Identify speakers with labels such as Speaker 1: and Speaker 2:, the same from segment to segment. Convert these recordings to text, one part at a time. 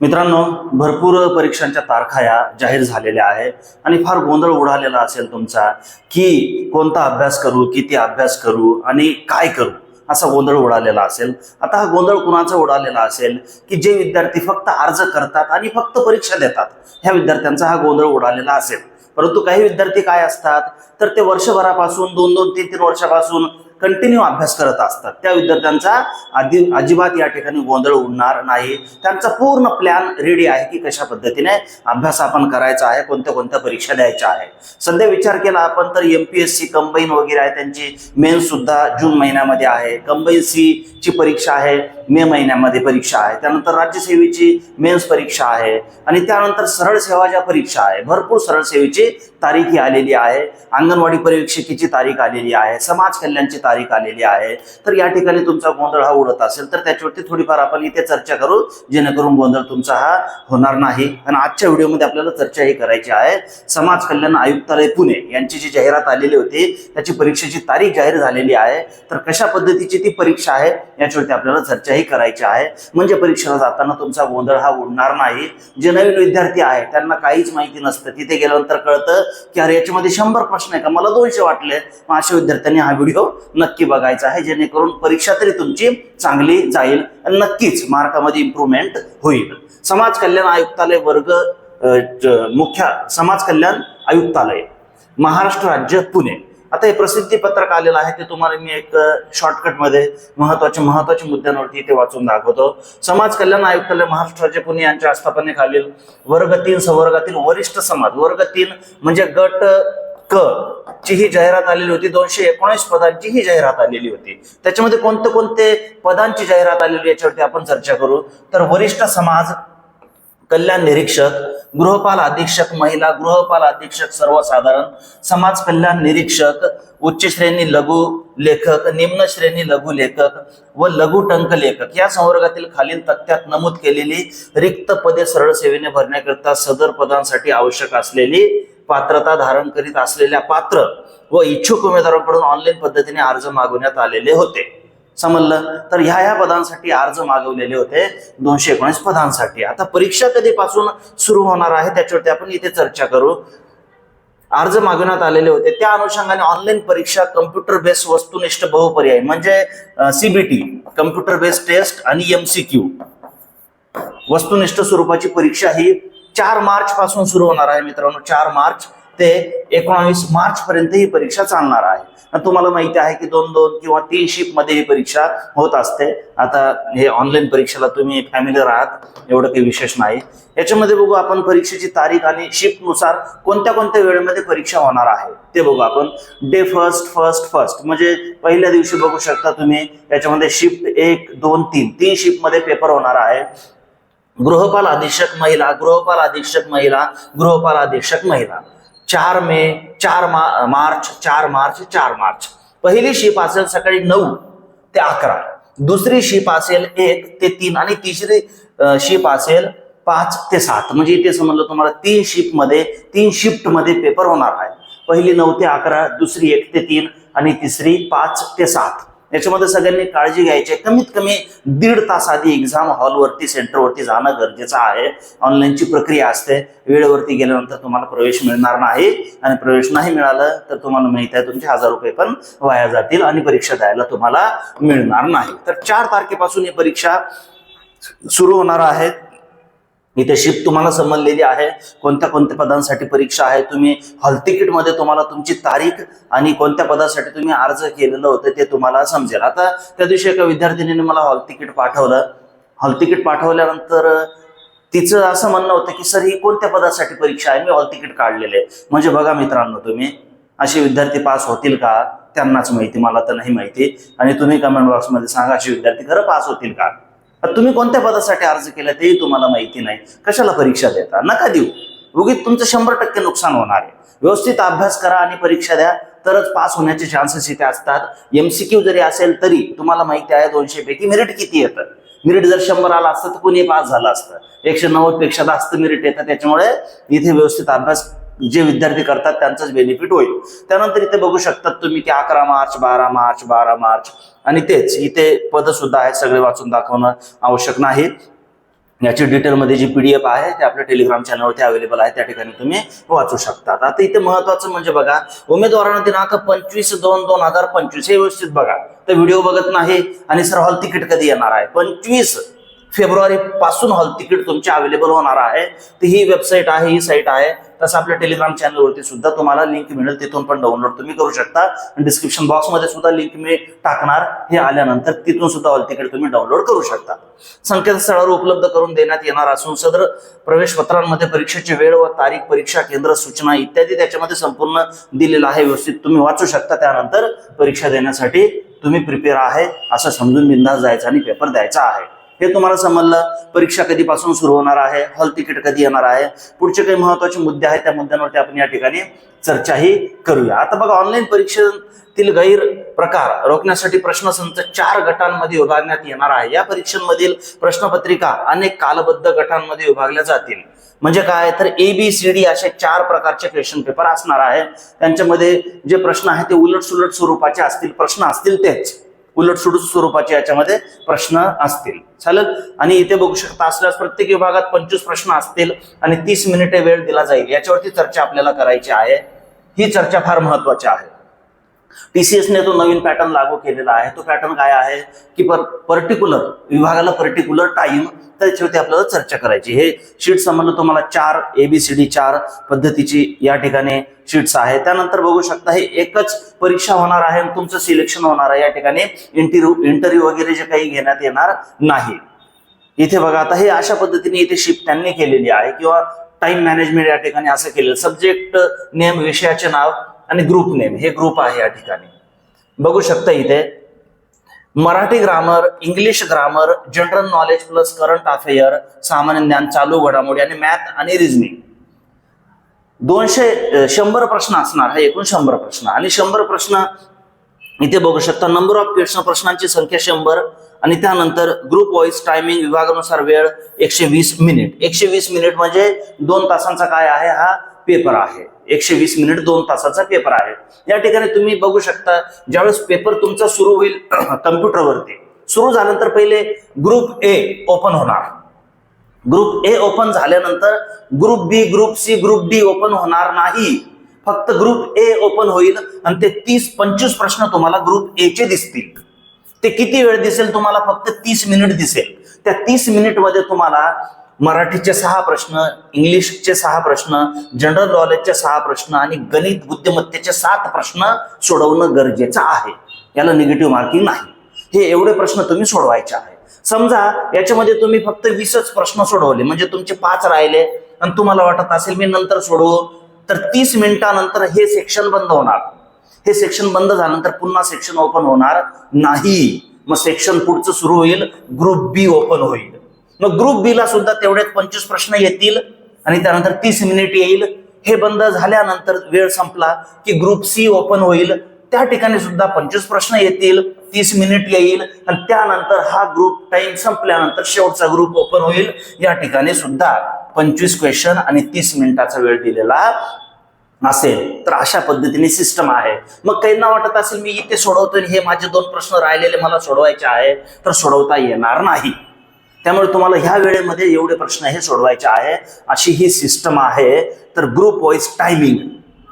Speaker 1: मित्रांनो भरपूर परीक्षांच्या तारखा या जाहीर झालेल्या आहे आणि फार गोंधळ उडालेला असेल तुमचा की कोणता अभ्यास करू किती अभ्यास करू आणि काय करू असा गोंधळ उडालेला असेल. आता हा गोंधळ कुणाचा उडालेला असेल की जे विद्यार्थी फक्त अर्ज करतात आणि फक्त परीक्षा देतात ह्या विद्यार्थ्यांचा हा गोंधळ उडालेला असेल. परंतु काही विद्यार्थी काय असतात? तर ते वर्षभरापासून दोन दोन तीन तीन वर्षापासून कंटिन्यू अभ्यास करत असतात. त्या विद्यार्थ्यांचा आधी अजिबात या ठिकाणी गोंधळ उडणार नाही. त्यांचा पूर्ण प्लॅन रेडी आहे की कशा पद्धतीने अभ्यास आपण करायचा आहे कोणत्या कोणत्या परीक्षा द्यायच्या आहे. सध्या विचार केला आपण तर M P S C combine वगैरे आहे त्यांची मेन सुद्धा जून महिन्यामध्ये आहे. कंबाईन सी ची परीक्षा आहे मे महिन्यामध्ये परीक्षा आहे. त्यानंतर राज्यसेवेची मेन्स परीक्षा आहे. आणि त्यानंतर सरळ सेवा ज्या परीक्षा आहे भरपूर सरळ सेवेची तारीख ही आलेली आहे. अंगणवाडी पर्यवेक्षकीची तारीख आलेली आहे. समाज कल्याणची तारीख आलेली आहे. तर या ठिकाणी तुमचा गोंधळ हा उडत असेल तर त्याच्यावरती थोडीफार आपण इथे चर्चा करू जेणेकरून गोंधळ तुमचा हा होणार नाही. आणि आजच्या व्हिडिओमध्ये आपल्याला चर्चा ही करायची आहे. समाज कल्याण आयुक्तालय पुणे यांची जी जाहिरात आलेली होती त्याची परीक्षेची तारीख जाहीर झालेली आहे. तर कशा पद्धतीची ती परीक्षा आहे याच्यावरती आपल्याला चर्चाही करायची आहे. म्हणजे परीक्षेला जाताना तुमचा गोंधळ हा उडणार नाही. जे नवीन विद्यार्थी आहे त्यांना काहीच माहिती नसतं. तिथे गेल्यानंतर कळतं की अरे याच्यामध्ये शंभर प्रश्न आहे का? मला दोनशे वाटले. मग अशा विद्यार्थ्यांनी हा व्हिडिओ नक्की बघायचा आहे जेणेकरून परीक्षा तरी तुमची चांगली जाईल आणि नक्कीच मार्कामध्ये इम्प्रूव्हमेंट होईल. समाज कल्याण आयुक्तालय वर्ग मुख्य समाज कल्याण आयुक्तालय. महाराष्ट्र राज्य पुणे. आता हे प्रसिद्धी पत्रक आलेलं आहे ते तुम्हाला मी एक शॉर्टकटमध्ये महत्त्वाच्या महत्त्वाच्या मुद्द्यांवरती इथे वाचून दाखवतो. समाज कल्याण आयुक्तालय महाराष्ट्र राज्य पुणे यांच्या आस्थापनेखालील वर्ग तीन संवर्गातील वरिष्ठ समाज वर्ग तीन म्हणजे गट क ची ही जाहिरात आलेली होती. दोनशे एकोणीस पदांची ही जाहिरात आलेली होती. त्याच्यामध्ये कोणते कोणते पदांची जाहिरात आलेली याच्यावरती आपण चर्चा करू. तर वरिष्ठ समाज कल्याण निरीक्षक गृहपाल अधीक्षक महिला गृहपाल अधीक्षक सर्वसाधारण समाज कल्याण निरीक्षक उच्च श्रेणी लघु लेखक निम्न श्रेणी लघु लेखक व लघु टंक लेखक. या संवर्गातील खालील तक्त्यात नमूद केलेली रिक्त पदे सरळ सेवेने भरण्याकरिता सदर पदांसाठी आवश्यक असलेली पात्रता धारण करीत असलेल्या पात्र व इच्छुक उमेदवारांकडून ऑनलाईन पद्धतीने अर्ज मागवण्यात आलेले होते. समजलं? तर ह्या ह्या पदांसाठी अर्ज मागवलेले होते दोनशे एकोणीस पदांसाठी. आता परीक्षा कधीपासून सुरू होणार आहे त्याच्यावरती आपण इथे चर्चा करू. अर्ज मागवण्यात आलेले होते. त्या अनुषंगाने ऑनलाईन परीक्षा कम्प्युटर बेस्ड वस्तुनिष्ठ बहुपर्याय म्हणजे सीबीटी कम्प्युटर बेस्ड टेस्ट आणि एमसीक्यू वस्तुनिष्ठ स्वरूपाची परीक्षा ही चार मार्च पासून सुरू होणार आहे मित्रांनो. चार मार्च ते एकोणावीस मार्च पर्यंत ही परीक्षा चालणार आहे. तुम्हाला माहिती आहे की दोन दोन किंवा तीन शिफ्टमध्ये ही परीक्षा होत असते. आता हे ऑनलाईन परीक्षेला तुम्ही फॅमिली राहत एवढं काही विशेष नाही. याच्यामध्ये बघू आपण परीक्षेची तारीख आणि शिफ्टनुसार कोणत्या कोणत्या वेळेमध्ये परीक्षा होणार आहे. ते बघू आपण. डे फर्स्ट फर्स्ट फर्स्ट म्हणजे पहिल्या दिवशी बघू शकता तुम्ही याच्यामध्ये शिफ्ट एक दोन तीन. तीन शिफ्टमध्ये पेपर होणार आहे. गृहपाल अधीक्षक महिला गृहपाल अधीक्षक महिला गृहपाल अधीक्षक महिला. चार मे चार मा मार्च चार मार्च चार मार्च. पहिली शिप असेल सकाळी नऊ ते अकरा. दुसरी शिप असेल एक ते तीन आणि तिसरी शिप असेल पाच ते सात. म्हणजे इथे समजलं तुम्हाला तीन शिपमध्ये तीन शिफ्टमध्ये पेपर होणार आहे. पहिली नऊ ते अकरा दुसरी एक ते तीन आणि तिसरी पाच ते सात. याच्यामध्ये सगळ्यांनी काळजी घ्यायची. आहे. कमीत कमी दीड तास आधी एक्झाम हॉलवरती सेंटरवरती जाणं गरजेचं आहे. ऑनलाईनची प्रक्रिया असते. वेळेवरती गेल्यानंतर तुम्हाला प्रवेश मिळणार नाही. आणि प्रवेश नाही मिळालं तर तुम्हाला माहीत आहे तुमचे हजार रुपये पण वाया जातील आणि परीक्षा द्यायला तुम्हाला मिळणार नाही. तर चार तारखेपासून ही परीक्षा सुरू होणार आहेत इथे शिफ्ट तुम्हाला समजलेली आहे. कोणत्या कोणत्या पदांसाठी परीक्षा आहे तुम्ही हॉल तिकीटमध्ये तुम्हाला तुमची तारीख आणि कोणत्या पदासाठी तुम्ही अर्ज केलेलं होतं ते तुम्हाला समजेल. आता त्या दिवशी एका विद्यार्थिनीने मला हॉल तिकीट पाठवलं. हॉल तिकीट पाठवल्यानंतर तिचं असं म्हणणं होतं की सर ही कोणत्या पदासाठी परीक्षा आहे? मी हॉल तिकीट काढलेले म्हणजे बघा मित्रांनो तुम्ही असे विद्यार्थी पास होतील का? त्यांनाच माहिती मला तर नाही माहिती. आणि तुम्ही कमेंट बॉक्समध्ये सांगा असे विद्यार्थी खरं पास होतील का? तुम्ही कोणत्या पदासाठी अर्ज केला तेही तुम्हाला माहिती नाही. कशाला परीक्षा देता? नका देऊ. उगीत तुमचं शंभर टक्के नुकसान होणार आहे. व्यवस्थित अभ्यास करा आणि परीक्षा द्या. तरच पास होण्याचे चान्सेस इथे असतात. एमसीक्यू जरी असेल तरी तुम्हाला माहिती आहे दोनशे पैकी मेरिट किती येतं? मेरिट जर शंभर आला असतं तर कुणी पास झालं असतं. एकशे नव्वदपेक्षा जास्त मेरिट येतं. त्याच्यामुळे इथे व्यवस्थित अभ्यास जे विद्यार्थी करतात त्यांचाच बेनिफिट होईल. त्यानंतर इथे बघू शकतात तुम्ही की अकरा मार्च बारा मार्च बारा मार्च. आणि तेच इथे पद सुद्धा आहेत सगळे वाचून दाखवणं आवश्यक नाही. याची डिटेलमध्ये जी पी डी एफ आहे ते आपल्या टेलिग्राम चॅनलवरती अवेलेबल आहे त्या ठिकाणी तुम्ही वाचू शकता. आता इथे महत्वाचं म्हणजे बघा उमेदवारांना दिनांक पंचवीस दोन दोन हजार पंचवीस हे व्यवस्थित बघा. तर व्हिडिओ बघत नाही आणि सर हॉल तिकीट कधी येणार आहे? पंचवीस फेब्रुवारी पासून हॉल तिकीट तुमची अवेलेबल होणार आहे. तर ही वेबसाईट आहे ही साईट आहे. तसं आपल्या टेलिग्राम चॅनलवरती सुद्धा तुम्हाला लिंक मिळेल. तिथून पण डाउनलोड तुम्ही करू शकता. आणि डिस्क्रिप्शन बॉक्समध्ये सुद्धा लिंक मी टाकणार. हे आल्यानंतर तिथून सुद्धा तिकडे तुम्ही डाउनलोड करू शकता. संकेतस्थळावर उपलब्ध करून देण्यात येणार असून सदर प्रवेश पत्रांमध्ये परीक्षेची वेळ व तारीख परीक्षा केंद्र सूचना इत्यादी त्याच्यामध्ये संपूर्ण दिलेलं आहे. व्यवस्थित तुम्ही वाचू शकता. त्यानंतर परीक्षा देण्यासाठी तुम्ही प्रिपेअर आहे. असं समजून बिंदास जायचं आणि पेपर द्यायचा आहे. हे तुम्हाला समजलं. परीक्षा कधीपासून सुरू होणार आहे? हॉल तिकीट कधी येणार आहे? पुढचे काही महत्त्वाचे मुद्दे आहेत त्या मुद्द्यांवरती आपण या ठिकाणी चर्चाही करूया. आता बघा ऑनलाईन परीक्षेतील गैर प्रकार रोखण्यासाठी प्रश्नसंच चार गटांमध्ये विभागण्यात येणार आहे. या परीक्षांमधील प्रश्नपत्रिका अनेक कालबद्ध गटांमध्ये विभागल्या जातील. म्हणजे काय? तर ए बी सी डी असे चार प्रकारचे क्वेश्चन पेपर असणार आहे. त्यांच्यामध्ये जे प्रश्न आहेत ते उलट सुलट स्वरूपाचे असतील प्रश्न असतील तेच. उलट स्वरूपाचे याच्यामध्ये प्रश्न असतील. चालेल आणि इथे बघू शकता असल्यास प्रत्येक विभागात पंचवीस प्रश्न असतील आणि तीस मिनिटे वेळ दिला जाईल. याच्यावरती चर्चा आपल्याला करायची आहे. ही चर्चा फार महत्वाची आहे. टीसीएसने तो नवीन पॅटर्न लागू केलेला आहे. तो पॅटर्न काय आहे की पर पर्टिक्युलर विभागाला पर्टिक्युलर टाइम त्याच्यावरती आपल्याला चर्चा करायची. हे शीट समजलं तुम्हाला चार एबीसीडी चार पद्धतीची या ठिकाणी शीट्स आहे त्यानंतर बघू शकता हे एकच परीक्षा होणार आहे आणि तुमचं सिलेक्शन होणार आहे. या ठिकाणी इंटरव्ह्यू इंटरव्ह्यू वगैरे जे काही घेण्यात येणार नाही. इथे बघा आता हे अशा पद्धतीने इथे शिफ्ट त्यांनी केलेली आहे किंवा टाइम मॅनेजमेंट या ठिकाणी असं केलेलं. सब्जेक्ट नेम विषयाचे नाव आणि ग्रुप नेम हे ग्रुप आहे या ठिकाणी. बघू शकता इथे Marathi grammar English grammar general knowledge plus current affair सामान्य ज्ञान चालू घडामोडी आणि मॅथ आणि रिजनिंग दोनशे शंभर प्रश्न असणार हा एकूण शंभर प्रश्न. आणि शंभर प्रश्न इथे बघू शकता नंबर ऑफ क्वेश्चन प्रश्नांची संख्या शंभर आणि त्यानंतर ग्रुप वाईज टायमिंग विभागानुसार वेळ एकशे वीस मिनिट एकशे वीस मिनिट म्हणजे दोन तासांचा काय आहे हा? पेपर आहे. एकशे वीस मिनिट दोन तासाचा पेपर आहे. या ठिकाणी तुम्ही बघू शकता ज्यावेळेस पेपर तुमचा सुरू होईल कम्प्युटरवरती. सुरू झाल्यानंतर पहिले ग्रुप ए ओपन होणार. ग्रुप ए ओपन झाल्यानंतर group B group C group D open होणार नाही. फक्त ग्रुप ए ओपन होईल आणि ते तीस पंचवीस प्रश्न तुम्हाला ग्रुप ए चे दिसतील. ते किती वेळ दिसेल तुम्हाला? फक्त तीस मिनिट दिसेल. त्या तीस मिनिटमध्ये तुम्हाला मराठीचे सहा प्रश्न इंग्लिशचे सहा प्रश्न जनरल नॉलेजचे सहा प्रश्न आणि गणित बुद्धिमत्तेचे सात प्रश्न सोडवणं गरजेचं आहे. याला निगेटिव्ह मार्किंग नाही. हे एवढे प्रश्न तुम्ही सोडवायचे आहे समजा याच्यामध्ये तुम्ही फक्त वीसच प्रश्न सोडवले म्हणजे तुमचे पाच राहिले आणि तुम्हाला वाटत असेल मी नंतर सोडवू तर तीस मिनिटानंतर हे सेक्शन बंद होणार. हे सेक्शन बंद झाल्यानंतर पुन्हा सेक्शन ओपन होणार नाही. मग सेक्शन पुढचं सुरू होईल ग्रुप बी ओपन होईल. मग ग्रुप बी ला सुद्धा तेवढ्यात पंचवीस प्रश्न येतील आणि त्यानंतर तीस मिनिट येईल. हे बंद झाल्यानंतर वेळ संपला की ग्रुप सी ओपन होईल. त्या ठिकाणी सुद्धा पंचवीस प्रश्न येतील तीस मिनिट येईल आणि त्यानंतर हा ग्रुप टाइम संपल्यानंतर शेवटचा ग्रुप ओपन होईल. या ठिकाणी सुद्धा पंचवीस क्वेश्चन आणि तीस मिनिटाचा वेळ दिलेला असेल. तर अशा पद्धतीने सिस्टम आहे. मग काहींना वाटत असेल मी इथे सोडवतोय हे माझे दोन प्रश्न राहिलेले मला सोडवायचे आहे तर सोडवता येणार नाही. त्यामुळे तुम्हाला ह्या वेळेमध्ये एवढे प्रश्न हे सोडवायचे आहे. अशी ही सिस्टम आहे. तर ग्रुप वाईज टायमिंग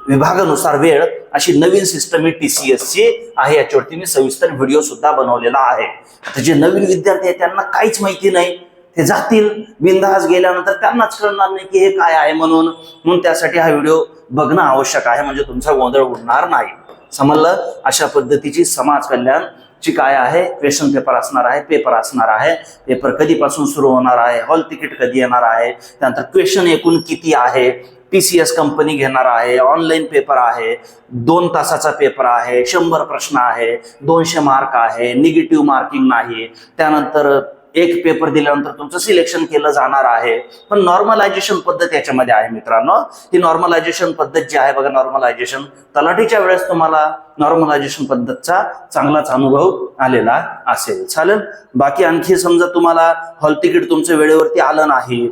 Speaker 1: विभागानुसार वेळ अशी नवीन सिस्टम ही टी सी एस ची आहे. याच्यावरती मी सविस्तर व्हिडिओ सुद्धा बनवलेला आहे. आता जे नवीन विद्यार्थी आहेत त्यांना काहीच माहिती नाही. ते जातील बिंदास गेल्यानंतर त्यांनाच कळणार नाही की हे काय आहे म्हणून. म्हणून त्यासाठी हा व्हिडिओ बघणं आवश्यक आहे. म्हणजे तुमचा गोंधळ उडणार नाही. समजलं? अशा पद्धतीची समाज कल्याण ची काय आहे? क्वेश्चन पेपर असणार आहे पेपर असणार आहे. पेपर कधीपासून सुरू होणार आहे? हॉल तिकीट कधी येणार आहे? त्यानंतर क्वेश्चन एकूण किती आहे? पी सी एस कंपनी घेणार आहे ऑनलाईन पेपर आहे दोन तासाचा पेपर आहे शंभर प्रश्न आहे दोनशे मार्क आहे निगेटिव्ह मार्किंग नाही. त्यानंतर एक पेपर दिल्यानंतर तुमचं सिलेक्शन केलं जाणार आहे. पण नॉर्मलायझेशन पद्धत याच्यामध्ये आहे मित्रांनो. ही नॉर्मलायझेशन पद्धत जी आहे बघा नॉर्मलायझेशन तलाठीच्या वेळेस तुम्हाला नॉर्मलायझेशन पद्धतचा चांगलाच अनुभव आलेला असेल. चालेल? बाकी आणखी समजा तुम्हाला हॉल तिकीट तुमचं वेळेवरती आलं नाही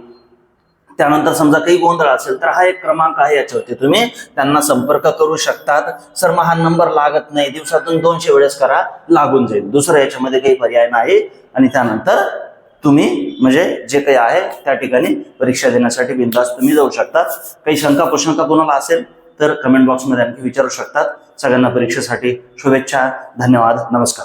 Speaker 1: त्यानंतर समजा काही गोंधळ असेल तर हा एक क्रमांक आहे याच्यावरती. तुम्ही त्यांना संपर्क करू शकतात. सर मग हा नंबर लागत नाही. दिवसातून दोनशे वेळेस करा लागून जाईल. दुसरं याच्यामध्ये काही पर्याय नाही. आणि त्यानंतर तुम्ही म्हणजे जे काही आहे त्या ठिकाणी परीक्षा देण्यासाठी बिनधास्त तुम्ही जाऊ शकता. काही शंका कुशंका कोणाला असेल तर कमेंट बॉक्समध्ये आणखी विचारू शकतात. सगळ्यांना परीक्षेसाठी शुभेच्छा. धन्यवाद. नमस्कार.